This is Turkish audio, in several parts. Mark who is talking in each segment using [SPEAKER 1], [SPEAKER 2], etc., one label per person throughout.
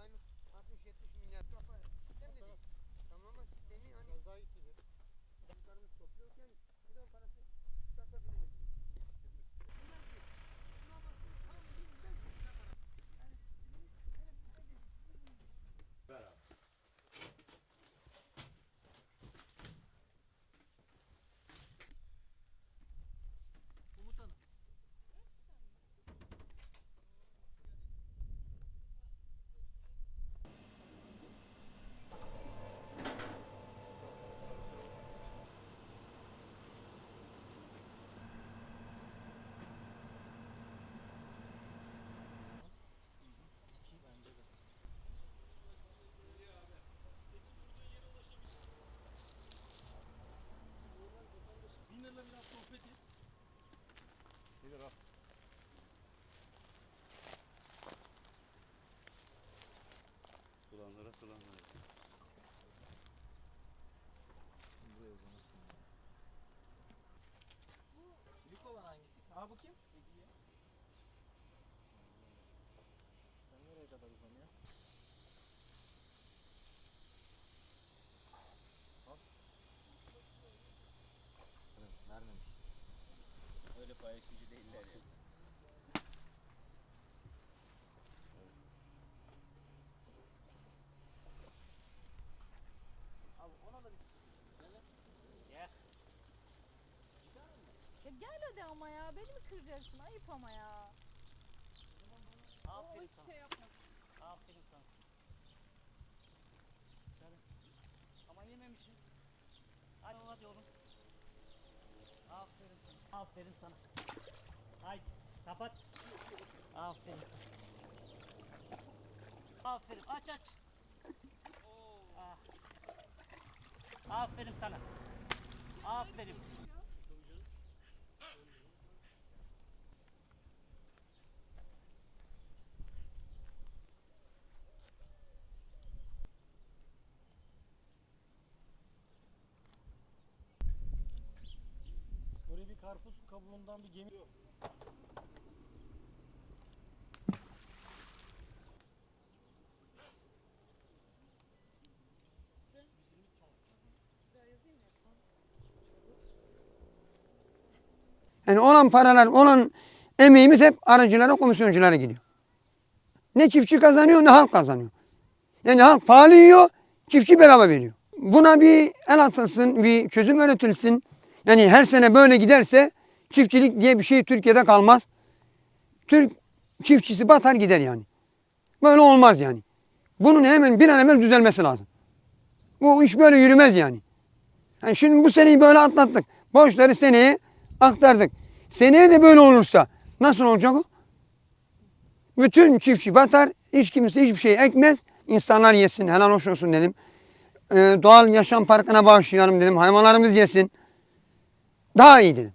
[SPEAKER 1] aynı 60-70 milyar kafa sistem
[SPEAKER 2] dedik. Tamam
[SPEAKER 1] sistemi
[SPEAKER 3] hani... Biraz
[SPEAKER 2] daha iyi Sulandıra sulandıra.
[SPEAKER 1] Büyük olan hangisi? Aa bu kim? Hediye.
[SPEAKER 3] Sen nereye kadar uzanıyor?
[SPEAKER 1] Vermemiş.
[SPEAKER 3] Öyle paylaşıcı değiller ya.
[SPEAKER 1] Abi ona da bir
[SPEAKER 4] Ya gel hadi ama ya. Beni mi kıracaksın? Ayıp ama ya.
[SPEAKER 3] Aferin
[SPEAKER 4] hiçbir
[SPEAKER 3] sana.
[SPEAKER 4] şey yapma.
[SPEAKER 3] Aferin sana. Hadi. Ama yememişsin. Hadi hadi oğlum. Aferin sana. Aferin sana. Haydi kapat. Aferin. Aferin aç aç. Ah. Aferin sana. Aferin.
[SPEAKER 5] Karpuz kabuğundan bir gemi
[SPEAKER 1] Yani olan paralar, olan emeğimiz hep aracılara, komisyonculara gidiyor. Ne çiftçi kazanıyor ne halk kazanıyor. Yani halk pahalı yiyor, çiftçi bedava veriyor. Buna bir el atılsın, bir çözüm üretilsin. Yani her sene böyle giderse çiftçilik diye bir şey Türkiye'de kalmaz. Türk çiftçisi batar gider yani. Böyle olmaz yani. Bunun hemen bir an evvel düzelmesi lazım. Bu iş böyle yürümez yani. yani şimdi bu seneyi böyle atlattık. Borçları seneye aktardık. Seneye de böyle olursa nasıl olacak o? Bütün çiftçi batar, hiç kimse hiçbir şey ekmez. İnsanlar yesin, helal hoş olsun dedim. Ee, doğal yaşam parkına bağışlayalım dedim. Hayvanlarımız yesin. Daha iyi dedim.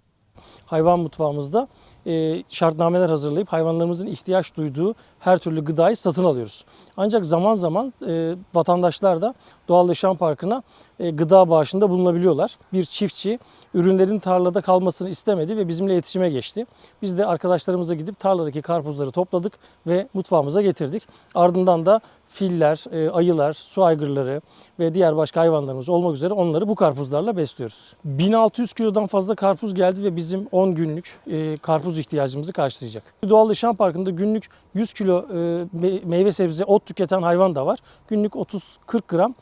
[SPEAKER 5] hayvan mutfağımızda e, şartnameler hazırlayıp hayvanlarımızın ihtiyaç duyduğu her türlü gıdayı satın alıyoruz. Ancak zaman zaman e, vatandaşlar da Doğal Yaşam Parkı'na e, gıda bağışında bulunabiliyorlar. Bir çiftçi ürünlerin tarlada kalmasını istemedi ve bizimle iletişime geçti. Biz de arkadaşlarımıza gidip tarladaki karpuzları topladık ve mutfağımıza getirdik. Ardından da filler, e, ayılar, su aygırları ve diğer başka hayvanlarımız olmak üzere onları bu karpuzlarla besliyoruz. 1600 kilodan fazla karpuz geldi ve bizim 10 günlük e, karpuz ihtiyacımızı karşılayacak. Doğal Yaşam Parkı'nda günlük 100 kilo e, me- meyve sebze ot tüketen hayvan da var. Günlük 30-40 gram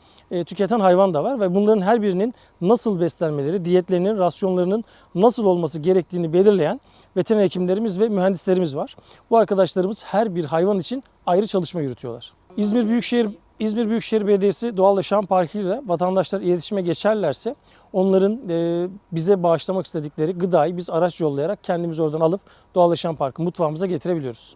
[SPEAKER 5] tüketen hayvan da var ve bunların her birinin nasıl beslenmeleri, diyetlerinin, rasyonlarının nasıl olması gerektiğini belirleyen veteriner hekimlerimiz ve mühendislerimiz var. Bu arkadaşlarımız her bir hayvan için ayrı çalışma yürütüyorlar. İzmir Büyükşehir İzmir Büyükşehir Belediyesi Doğal Yaşam Parkı vatandaşlar iletişime geçerlerse onların e, bize bağışlamak istedikleri gıdayı biz araç yollayarak kendimiz oradan alıp Doğal Yaşam Parkı mutfağımıza getirebiliyoruz.